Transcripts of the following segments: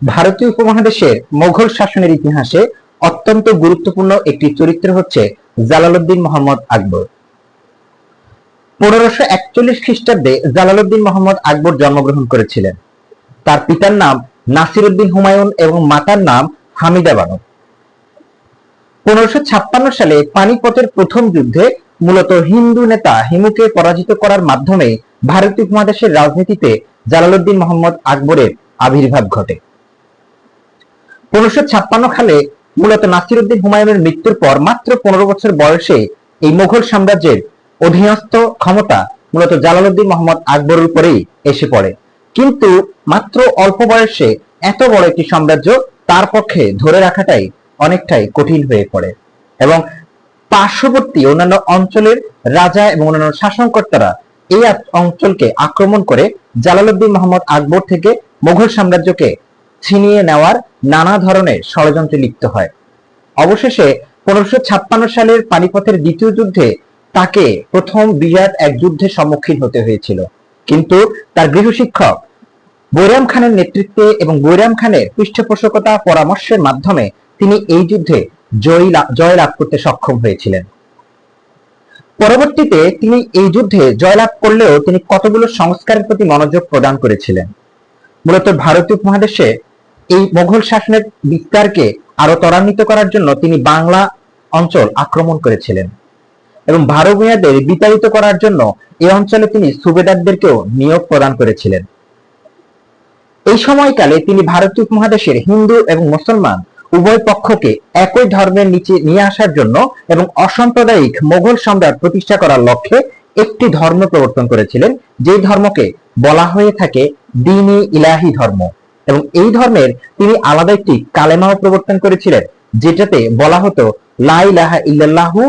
ভারতীয় উপমহাদেশের মোগল শাসনের ইতিহাসে অত্যন্ত গুরুত্বপূর্ণ একটি চরিত্র হচ্ছে জালালউদ্দিন মোহাম্মদ আকবর। পনেরোশো একচল্লিশ খ্রিস্টাব্দে জালালউদ্দিন মোহাম্মদ আকবর জন্মগ্রহণ করেছিলেন। তার পিতার নাম নাসিরউদ্দিন হুমায়ুন এবং মাতার নাম হামিদা বানু। পনেরোশো ছাপ্পান্ন সালে পানিপথের প্রথম যুদ্ধে মূলত হিন্দু নেতা হিমুকে পরাজিত করার মাধ্যমে ভারতীয় উপমহাদেশের রাজনীতিতে জালালউদ্দিন মোহাম্মদ আকবরের আবির্ভাব ঘটে। পনেরোশো ছাপ্পান্ন সালে মূলত নাসিরউদ্দিন হুমায়ুনের মৃত্যুর পর মাত্র পনেরো বছর বয়সে এই মুঘল সাম্রাজ্যের অধীনস্থ ক্ষমতা মূলত জালালউদ্দিন মোহাম্মদ আকবরের উপরেই এসে পড়ে। কিন্তু মাত্র অল্প বয়সে এত বড় একটি সাম্রাজ্য তার পক্ষে ধরে রাখাটাই অনেকটাই কঠিন হয়ে পড়ে এবং পার্শ্ববর্তী অন্যান্য অঞ্চলের রাজা এবং অন্যান্য শাসনকর্তারা এই অঞ্চলকে আক্রমণ করে জালালউদ্দিন মোহাম্মদ আকবর থেকে মুঘল সাম্রাজ্যকে ছিনিয়ে নেওয়ার নানা ধরনের ষড়যন্ত্রে লিপ্ত হয়। অবশেষে পনেরোশো ছাপ্পান্ন সালের পানিপথের দ্বিতীয় যুদ্ধে তাকে প্রথম বিরাট এক যুদ্ধের সম্মুখীন হতে হয়েছিল। কিন্তু তার গৃহশিক্ষক বৈরাম খানের নেতৃত্বে এবং বৈরাম খানের পৃষ্ঠপোষকতা পরামর্শের মাধ্যমে তিনি এই যুদ্ধে জয় লাভ করতে সক্ষম হয়েছিলেন। পরবর্তীতে তিনি এই যুদ্ধে জয়লাভ করলেও তিনি কতগুলো সংস্কারের প্রতি মনোযোগ প্রদান করেছিলেন? মূলত ভারতীয় উপমহাদেশে এই মোঘল শাসনের বিস্তারকে আরও ত্বরান্বিত করার জন্য তিনি বাংলা অঞ্চল আক্রমণ করেছিলেন এবং ভারতীয়দের বিতাড়িত করার জন্য এই অঞ্চলে তিনি সুবেদারদেরকেও নিয়োগ প্রদান করেছিলেন। এই সময়কালে তিনি ভারতীয় উপমহাদেশের হিন্দু এবং মুসলমান উভয় পক্ষকে একই ধর্মের নিচে নিয়ে আসার জন্য এবং অসাম্প্রদায়িক মোগল সম্রাট প্রতিষ্ঠা করার লক্ষ্যে একটি ধর্ম প্রবর্তন করেছিলেন যে ধর্মকে বলা হয়ে থাকে দিনী ইলাহি ধর্ম। এবং এই ধর্মের তিনি আলাদা একটি কালেমাও প্রবর্তন করেছিলেন, যেটাতে বলা হতো, লা ইলাহা ইল্লাল্লাহু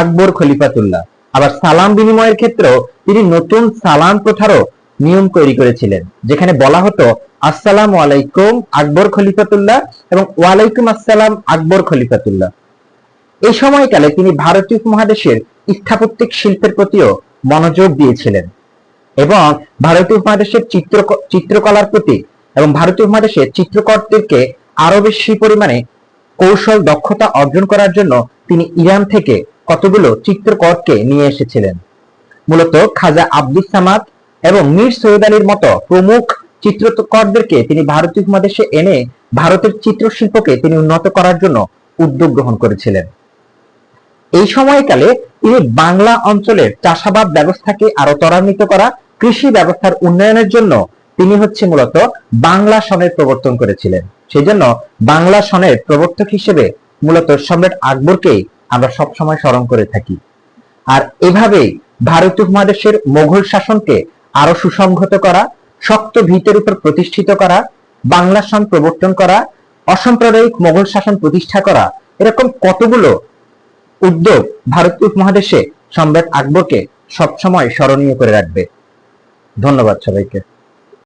আকবর খলিফাতুল্লাহ। আবার সালাম বিনিময়ের ক্ষেত্রেও তিনি নতুন সালাম প্রথারও নিয়ম তৈরি করেছিলেন, যেখানে বলা হতো, আসসালামু আলাইকুম আকবর খলিফাতুল্লাহ এবং ওয়ালাইকুম আসসালাম আকবর খলিফাতুল্লাহ। এই সময়কালে তিনি ভারতীয় উপমহাদেশের স্থাপত্যিক শিল্পের প্রতিও মনোযোগ দিয়েছিলেন এবং ভারতীয় উপমহাদেশের চিত্র চিত্রকলার প্রতি এবং ভারতীয় উপমহাদেশের চিত্রকরদেরকে আরও বেশি পরিমাণে কৌশল, দক্ষতা অর্জন করার জন্য তিনি ইরান থেকে কতগুলো চিত্রকরকে নিয়ে এসেছিলেন? মূলত খাজা আব্দুস সামাদ এবং মীর সৈয়দ আলীর মতো প্রমুখ চিত্রকরদেরকে তিনি ভারতীয় উপমহাদেশে এনে ভারতের চিত্রশিল্পকে তিনি উন্নত করার জন্য উদ্যোগ গ্রহণ করেছিলেন। এই সময়কালে তিনি বাংলা অঞ্চলের চাষাবাদ ব্যবস্থাকে আরও ত্বরান্বিত করা, কৃষি ব্যবস্থার উন্নয়নের জন্য তিনি হচ্ছে মূলত বাংলা সনের প্রবর্তন করেছিলেন। সেই জন্য বাংলা সনের প্রবর্তক হিসেবে মূলত সম্রাট আকবরকেই আমরা সবসময় স্মরণ করে থাকি। আর এভাবেই ভারত উপমহাদেশের মোঘল শাসনকে আরও সুসংহত করা, শক্ত ভিতের উপর প্রতিষ্ঠিত করা, বাংলা সন প্রবর্তন করা, অসাম্প্রদায়িক মোগল শাসন প্রতিষ্ঠা করা, এরকম কতগুলো উদ্যোগ ভারত উপমহাদেশে সম্রাট আকবরকে সবসময় স্মরণীয় করে রাখবে। ধন্যবাদ সবাইকে।